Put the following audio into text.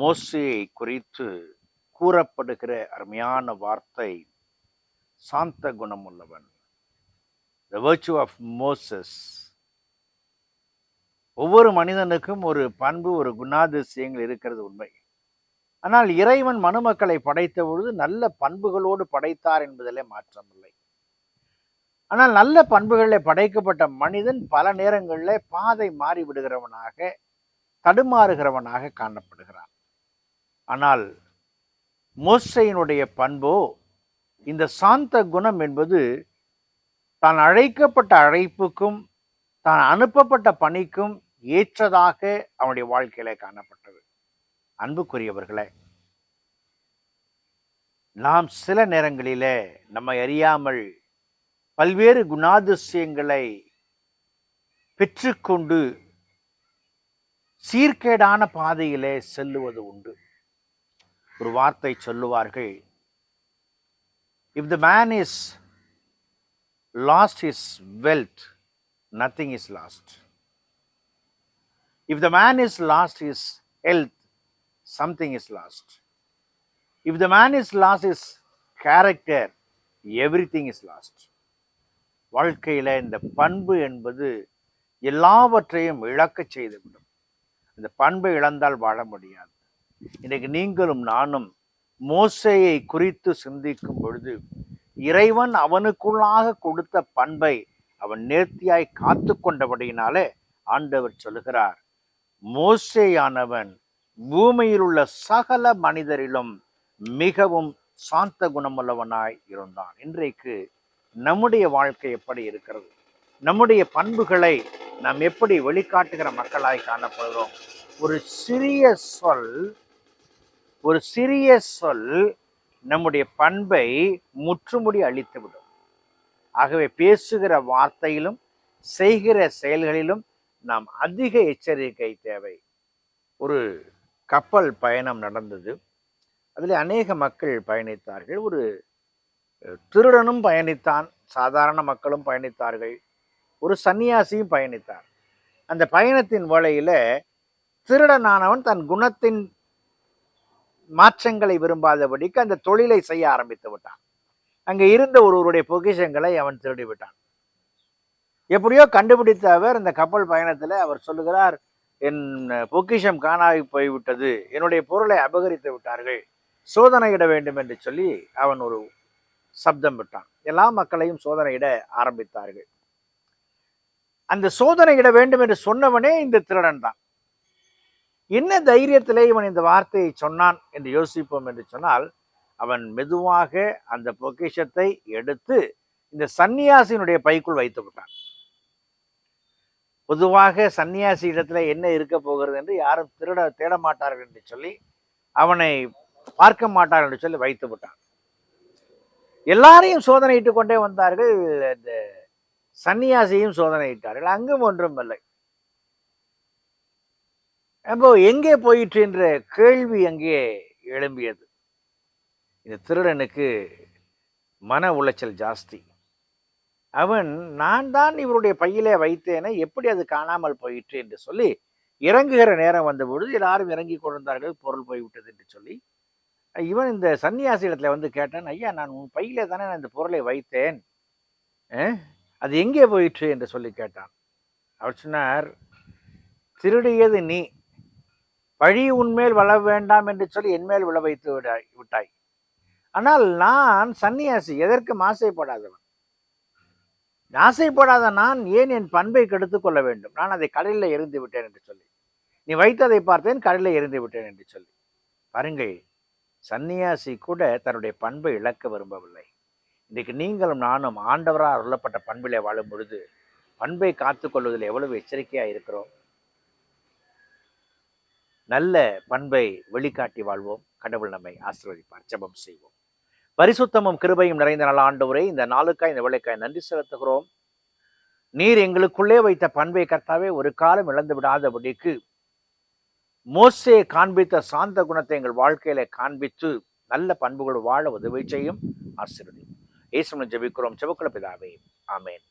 மோசையை குறித்து கூறப்படுகிற அருமையான வார்த்தை சாந்த குணமுள்ளவன். த virtue ஆஃப் மோசஸ் ஒவ்வொரு மனிதனுக்கும் ஒரு பண்பு ஒரு குணாதிசயங்கள் இருக்கிறது உண்மை. ஆனால் இறைவன் மனுமக்களை படைத்த பொழுது நல்ல பண்புகளோடு படைத்தார் என்பதிலே மாற்றமில்லை ஆனால் நல்ல பண்புகளில் படைக்கப்பட்ட மனிதன் பல நேரங்களில் பாதை மாறிவிடுகிறவனாக தடுமாறுகிறவனாக காணப்படுகிறான். ஆனால் மோசையினுடைய பண்போ இந்த சாந்த குணம் என்பது தான் அழைக்கப்பட்ட அழைப்புக்கும் தான் அனுப்பப்பட்ட பணிக்கும் ஏற்றதாக அவனுடைய வாழ்க்கையில காணப்பட்டது. அன்புக்குரியவர்களே நாம் சில நேரங்களிலே நம்மை அறியாமல் பல்வேறு குணாதிசயங்களை பெற்றுக்கொண்டு சீர்கேடான பாதையிலே செல்லுவது உண்டு. ஒரு வார்த்தை சொல்லுவார்கள். If the man is lost is wealth nothing is lost if the man is lost is health something is lost if the man is lost is character everything is lost வாழ்க்கையில் இந்த பண்பு என்பது எல்லாவற்றையும் இழக்க செய்துவிடும். இந்த பண்பை இழந்தால் வாழ முடியாது. இன்றைக்கு நீங்களும் நானும் மோசையை குறித்து சிந்திக்கும் பொழுது இறைவன் அவனுக்குள்ளாக கொடுத்த பண்பை அவன் நேர்த்தியாய் காத்து கொண்டபடியினாலே ஆண்டவர் சொல்லுகிறார் மோசேயானவன் பூமியில் உள்ள சகல மனிதரிலும் மிகவும் சாந்த குணமுள்ளவனாய் இருந்தான். இன்றைக்கு நம்முடைய வாழ்க்கை எப்படி இருக்கிறது? நம்முடைய பண்புகளை நாம் எப்படி வெளிக்காட்டுகிற மக்களாய் காணப்படுகிறோம்? ஒரு சிறிய சொல் ஒரு சிறிய சொல் நம்முடைய பண்பை முற்றுமுடி அழித்துவிடும். ஆகவே பேசுகிற வார்த்தையிலும் செய்கிற செயல்களிலும் நாம் அதிக எச்சரிக்கை தேவை. ஒரு கப்பல் பயணம் நடந்தது. அதில் அநேக மக்கள் பயணித்தார்கள். ஒரு திருடனும் பயணித்தான். சாதாரண மக்களும் பயணித்தார்கள். ஒரு சன்னியாசியும் பயணித்தார். அந்த பயணத்தின் வேளையில் திருடனானவன் தன் குணத்தின் மாற்றங்களை விரும்பாதபடிக்கு அந்த தொழிலை செய்ய ஆரம்பித்து விட்டான். அங்கே இருந்த ஒருவருடைய பொக்கிஷங்களை அவன் திருடி விட்டான் எப்படியோ கண்டுபிடித்த அவர் இந்த கப்பல் பயணத்தில் அவர் சொல்லுகிறார் என் பொக்கிஷம் காணாகி போய்விட்டது. என்னுடைய பொருளை அபகரித்து விட்டார்கள். சோதனையிட வேண்டும் என்று சொல்லி அவன் ஒரு சப்தம் விட்டான். எல்லா மக்களையும் சோதனையிட ஆரம்பித்தார்கள். அந்த சோதனையிட வேண்டும் என்று சொன்னவனே இந்த திருடன் தான். என்ன தைரியத்திலே இவன் இந்த வார்த்தையை சொன்னான் என்று யோசிப்போம் என்று சொன்னால் அவன் மெதுவாக அந்த பொக்கிஷத்தை எடுத்து இந்த சன்னியாசியினுடைய பைக்குள் வைத்து விட்டான் பொதுவாக சன்னியாசி இடத்துல என்ன இருக்க போகிறது என்று யாரும் திருட தேட மாட்டார்கள் என்று சொல்லி அவனை பார்க்க மாட்டார்கள் என்று சொல்லி வைத்து விட்டான். எல்லாரையும் சோதனையிட்டு கொண்டே வந்தார்கள். இந்த சன்னியாசியும் சோதனையிட்டார்கள். அங்கும் ஒன்றும் இல்லை. அப்போ எங்கே போயிற்று என்ற கேள்வி அங்கே எழும்பியது. இந்த திருடனுக்கு மன உளைச்சல் ஜாஸ்தி. அவன் நான் தான் இவருடைய பையிலே வைத்தேனே எப்படி அது காணாமல் போயிற்று? என்று சொல்லி இறங்குகிற நேரம் வந்தபொழுது எல்லாரும் இறங்கி கொண்டிருந்தார்கள் பொருள் போய்விட்டது என்று சொல்லி. இவன் இந்த சன்னியாசி இடத்துல வந்து கேட்டான் ஐயா நான் உன் பையிலே தானே நான் இந்த பொருளை வைத்தேன். அது எங்கே போயிற்று? என்று சொல்லி கேட்டான். அவர் சொன்னார் திருடியது நீ. பழி உன்மேல் வள வேண்டாம் என்று சொல்லி என்மேல் விழ வைத்து விடாய் விட்டாய். ஆனால் நான் சன்னியாசி எதற்கும் ஆசைப்படாதவன். ஆசைப்படாத நான் ஏன் என் பண்பை கெடுத்துக் கொள்ள வேண்டும்? நான் அதை கடலில் எரிந்து விட்டேன் என்று சொல்லி. நீ வைத்ததை பார்த்தேன் கடலில் எரிந்து விட்டேன் என்று சொல்லி. பாருங்கள் சன்னியாசி கூட தன்னுடைய பண்பை இழக்க விரும்பவில்லை. இன்றைக்கு நீங்களும் நானும் ஆண்டவராக அருளப்பட்ட பண்பிலே வாழும் பொழுது பண்பை காத்துக்கொள்வதில் எவ்வளவு எச்சரிக்கையாக இருக்கிறோம். நல்ல பண்பை வெளிக்காட்டி வாழ்வோம். கடவுள் நம்மை ஆசீர்வதிப்பார். ஜபம் செய்வோம். பரிசுத்தமும் கிருபையும் நிறைந்த நல்ல ஆண்டவரே இந்த நாளுக்காய் இந்த வேலைக்காய் நன்றி செலுத்துகிறோம். நீர் எங்களுக்குள்ளே வைத்த பண்பை கர்த்தாவே ஒரு காலம் இழந்து விடாதபடிக்கு மோசே காண்பித்த சாந்த குணத்தை எங்கள் வாழ்க்கையில காண்பித்து நல்ல பண்புகள் வாழ உதவி செய்யும். ஆசிரியர் இயேசுவின் ஜெபிக்கிறோம். ஜெபக்குள்ள பிதாவே ஆமேன்.